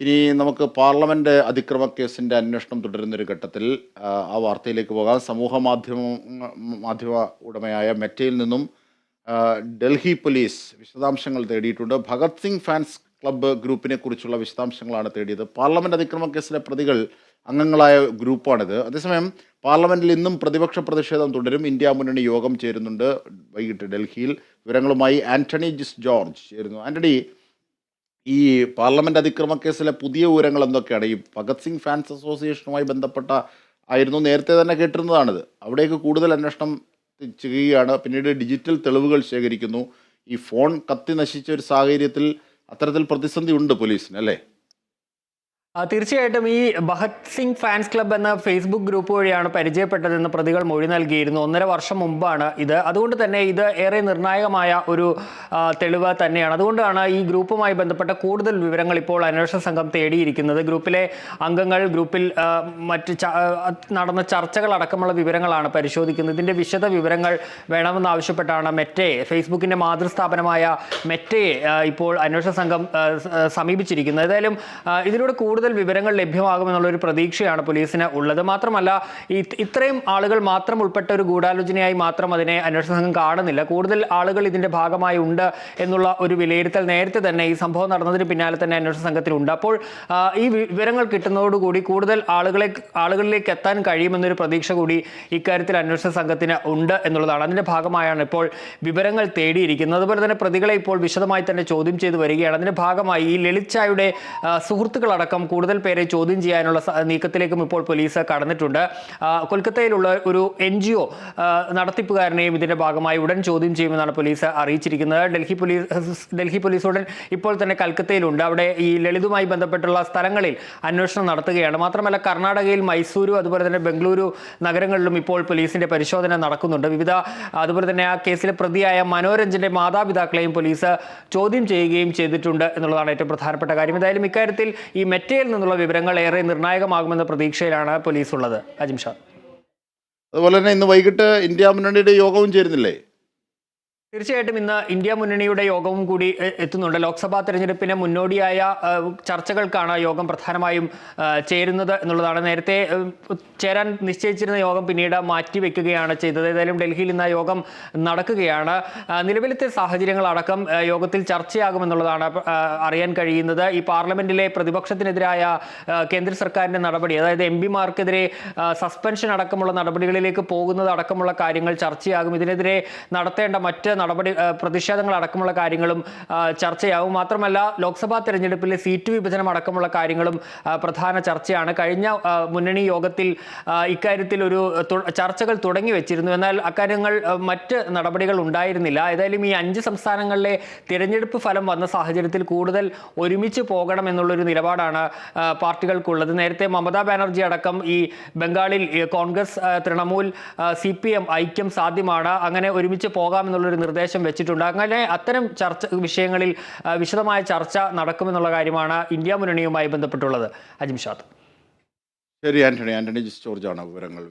ഇനി നമുക്ക് പാർലമെന്റ് അതിക്രമ കേസിന്റെ അന്വേഷണം തുടരുന്നൊരു ഘട്ടത്തിൽ ആ, ആ വാർത്തയിലേക്ക് പോകാം. സമൂഹ മാധ്യമ മാധ്യമ ഉടമയായ മെറ്റയിൽ നിന്നും ഡൽഹി പോലീസ് വിശദാംശങ്ങൾ തേടിയിട്ടുണ്ട്. ഭഗത് സിംഗ് ഫാൻസ് ക്ലബ്ബ് ഗ്രൂപ്പിനെ കുറിച്ചുള്ള വിശദാംശങ്ങളാണ് തേടിയത്. പാർലമെന്റ് അതിക്രമ കേസിലെ പ്രതികൾ അംഗങ്ങളായ ഗ്രൂപ്പാണിത്. അതേസമയം പാർലമെന്റിൽ ഇന്നും പ്രതിപക്ഷ പ്രതിഷേധം തുടരും. ഇന്ത്യ മുന്നണി യോഗം ചേരുന്നുണ്ട് വൈകിട്ട് ഡൽഹിയിൽ. വിവരങ്ങളുമായി ആന്റണി ജിസ് ജോർജ് ചേരുന്നു. ആന്റണി ഈ പാർലമെന്റ് അതിക്രമ കേസിലെ പുതിയ വിവരങ്ങൾ എന്തൊക്കെയാണ്? ഈ ഭഗത് സിംഗ് ഫാൻസ് അസോസിയേഷനുമായി ബന്ധപ്പെട്ട ആയിരുന്നു നേരത്തെ തന്നെ കേട്ടിരുന്നതാണിത്. അവിടേക്ക് കൂടുതൽ അന്വേഷണം ചെയ്യുകയാണ്. പിന്നീട് ഡിജിറ്റൽ തെളിവുകൾ ശേഖരിക്കുന്നു. ഈ ഫോൺ കത്തി നശിച്ച ഒരു സാഹചര്യത്തിൽ അത്തരത്തിൽ പ്രതിസന്ധി ഉണ്ട് പോലീസിന് അല്ലേ? തീർച്ചയായിട്ടും ഈ ഭഗത് സിംഗ് ഫാൻസ് ക്ലബ് എന്ന ഫേസ്ബുക്ക് ഗ്രൂപ്പ് വഴിയാണ് പരിചയപ്പെട്ടതെന്ന് പ്രതികൾ മൊഴി നൽകിയിരുന്നു. ഒന്നര വർഷം മുമ്പാണ് ഇത്. അതുകൊണ്ട് തന്നെ ഇത് ഏറെ നിർണായകമായ ഒരു തെളിവ് തന്നെയാണ്. അതുകൊണ്ടാണ് ഈ ഗ്രൂപ്പുമായി ബന്ധപ്പെട്ട കൂടുതൽ വിവരങ്ങൾ ഇപ്പോൾ അന്വേഷണ സംഘം തേടിയിരിക്കുന്നത്. ഗ്രൂപ്പിലെ അംഗങ്ങൾ ഗ്രൂപ്പിൽ മറ്റ് നടന്ന ചർച്ചകൾ അടക്കമുള്ള വിവരങ്ങളാണ് പരിശോധിക്കുന്നത്. ഇതിന്റെ വിശദ വിവരങ്ങൾ വേണമെന്നാവശ്യപ്പെട്ടാണ് മെറ്റയെ ഫേസ്ബുക്കിന്റെ മാതൃസ്ഥാപനമായ മെറ്റയെ ഇപ്പോൾ അന്വേഷണ സംഘം സമീപിച്ചിരിക്കുന്നത്. ഏതായാലും ഇതിലൂടെ കൂടുതൽ വിവരങ്ങൾ ലഭ്യമാകുമെന്നുള്ള ഒരു പ്രതീക്ഷയാണ് പോലീസിന് ഉള്ളത്. മാത്രമല്ല ഇത്രയും ആളുകൾ മാത്രം ഉൾപ്പെട്ട ഒരു ഗൂഢാലോചനയായി മാത്രം അതിനെ അന്വേഷണ സംഘം കാണുന്നില്ല. കൂടുതൽ ആളുകൾ ഇതിന്റെ ഭാഗമായി ഉണ്ട് എന്നുള്ള ഒരു വിലയിരുത്തൽ നേരത്തെ തന്നെ ഈ സംഭവം നടന്നതിന് പിന്നാലെ തന്നെ അന്വേഷണ സംഘത്തിലുണ്ട്. അപ്പോൾ ഈ വിവരങ്ങൾ കിട്ടുന്നതോടുകൂടി കൂടുതൽ ആളുകളെ ആളുകളിലേക്ക് എത്താൻ കഴിയുമെന്നൊരു പ്രതീക്ഷ കൂടി ഇക്കാര്യത്തിൽ അന്വേഷണ സംഘത്തിന് ഉണ്ട് എന്നുള്ളതാണ്. അതിന്റെ ഭാഗമായാണ് ഇപ്പോൾ വിവരങ്ങൾ തേടിയിരിക്കുന്നത്. അതുപോലെ തന്നെ പ്രതികളെ ഇപ്പോൾ വിശദമായി തന്നെ ചോദ്യം ചെയ്തു വരികയാണ്. അതിന്റെ ഭാഗമായി ഈ ലളിത് ചായയുടെ സുഹൃത്തുക്കളടക്കം കൂടുതൽ പേരെ ചോദ്യം ചെയ്യാനുള്ള നീക്കത്തിലേക്കും ഇപ്പോൾ പോലീസ് കടന്നിട്ടുണ്ട്. കൊൽക്കത്തയിലുള്ള ഒരു എൻ ജി ഒ നടത്തിപ്പുകാരനെയും ഇതിന്റെ ഭാഗമായി ഉടൻ ചോദ്യം ചെയ്യുമെന്നാണ് പോലീസ് അറിയിച്ചിരിക്കുന്നത്. ഡൽഹി പോലീസ് ഡൽഹി പോലീസ് ഉടൻ ഇപ്പോൾ തന്നെ കൽക്കത്തയിലുണ്ട്. അവിടെ ഈ ലളിതുമായി ബന്ധപ്പെട്ടുള്ള സ്ഥലങ്ങളിൽ അന്വേഷണം നടത്തുകയാണ്. മാത്രമല്ല കർണാടകയിൽ മൈസൂരു അതുപോലെ തന്നെ ബംഗളൂരു നഗരങ്ങളിലും ഇപ്പോൾ പോലീസിന്റെ പരിശോധന നടക്കുന്നുണ്ട്. വിവിധ അതുപോലെ തന്നെ ആ കേസിലെ പ്രതിയായ മനോരഞ്ജന്റെ മാതാപിതാക്കളെയും പോലീസ് ചോദ്യം ചെയ്യുകയും ചെയ്തിട്ടുണ്ട് എന്നുള്ളതാണ് ഏറ്റവും പ്രധാനപ്പെട്ട കാര്യം. എന്തായാലും ഇക്കാര്യത്തിൽ ഈ മെറ്റയിൽ നിന്നുള്ള വിവരങ്ങൾ ഏറെ നിർണായകമാകുമെന്ന പ്രതീക്ഷയിലാണ് പോലീസ് ഉള്ളത് അജിം അതുപോലെ തന്നെ ഇന്ന് വൈകിട്ട് ഇന്ത്യ മുന്നണിയുടെ യോഗവും ചേരുന്നില്ലേ? തീർച്ചയായിട്ടും ഇന്ന് ഇന്ത്യ മുന്നണിയുടെ യോഗവും കൂടി എത്തുന്നുണ്ട്. ലോക്സഭാ തെരഞ്ഞെടുപ്പിന് മുന്നോടിയായ ചർച്ചകൾക്കാണ് യോഗം പ്രധാനമായും ചേരുന്നത് എന്നുള്ളതാണ്. നേരത്തെ ചേരാൻ നിശ്ചയിച്ചിരുന്ന യോഗം പിന്നീട് മാറ്റിവെക്കുകയാണ് ചെയ്തത്. ഏതായാലും ഡൽഹിയിൽ ഇന്ന് യോഗം നടക്കുകയാണ്. നിലവിലത്തെ സാഹചര്യങ്ങളടക്കം യോഗത്തിൽ ചർച്ചയാകുമെന്നുള്ളതാണ് അറിയാൻ കഴിയുന്നത്. ഈ പാർലമെന്റിലെ പ്രതിപക്ഷത്തിനെതിരായ കേന്ദ്ര സർക്കാരിന്റെ നടപടി അതായത് എം പിമാർക്കെതിരെ സസ്പെൻഷൻ അടക്കമുള്ള നടപടികളിലേക്ക് പോകുന്നത് അടക്കമുള്ള കാര്യങ്ങൾ ചർച്ചയാകും. ഇതിനെതിരെ നടത്തേണ്ട മറ്റ് നടപടി പ്രതിഷേധങ്ങൾ അടക്കമുള്ള കാര്യങ്ങളും ചർച്ചയാവും. മാത്രമല്ല ലോക്സഭാ തെരഞ്ഞെടുപ്പിലെ സീറ്റ് വിഭജനം അടക്കമുള്ള കാര്യങ്ങളും പ്രധാന ചർച്ചയാണ്. കഴിഞ്ഞ മുന്നണി യോഗത്തിൽ ഇക്കാര്യത്തിൽ ഒരു ചർച്ചകൾ തുടങ്ങി വെച്ചിരുന്നു. എന്നാൽ അക്കാര്യങ്ങൾ മറ്റ് നടപടികൾ ഉണ്ടായിരുന്നില്ല. ഏതായാലും ഈ അഞ്ച് സംസ്ഥാനങ്ങളിലെ തിരഞ്ഞെടുപ്പ് ഫലം വന്ന സാഹചര്യത്തിൽ കൂടുതൽ ഒരുമിച്ച് പോകണം എന്നുള്ളൊരു നിലപാടാണ് പാർട്ടികൾക്കുള്ളത്. നേരത്തെ മമതാ ബാനർജി അടക്കം ഈ ബംഗാളിൽ കോൺഗ്രസ് തൃണമൂൽ സി ഐക്യം സാധ്യമാണ്. അങ്ങനെ ഒരുമിച്ച് പോകാം എന്നുള്ളൊരു നിർദ്ദേശം വെച്ചിട്ടുണ്ട്. അങ്ങനെ അത്തരം ചർച്ച വിഷയങ്ങളിൽ വിശദമായ ചർച്ച നടക്കുമെന്നുള്ള കാര്യമാണ് ഇന്ത്യ മുന്നണിയുമായി ബന്ധപ്പെട്ടുള്ളത്. അജിംഷാദ് ശരി ആന്റണി. ആന്റണി ജോർജാണ് വിവരങ്ങൾ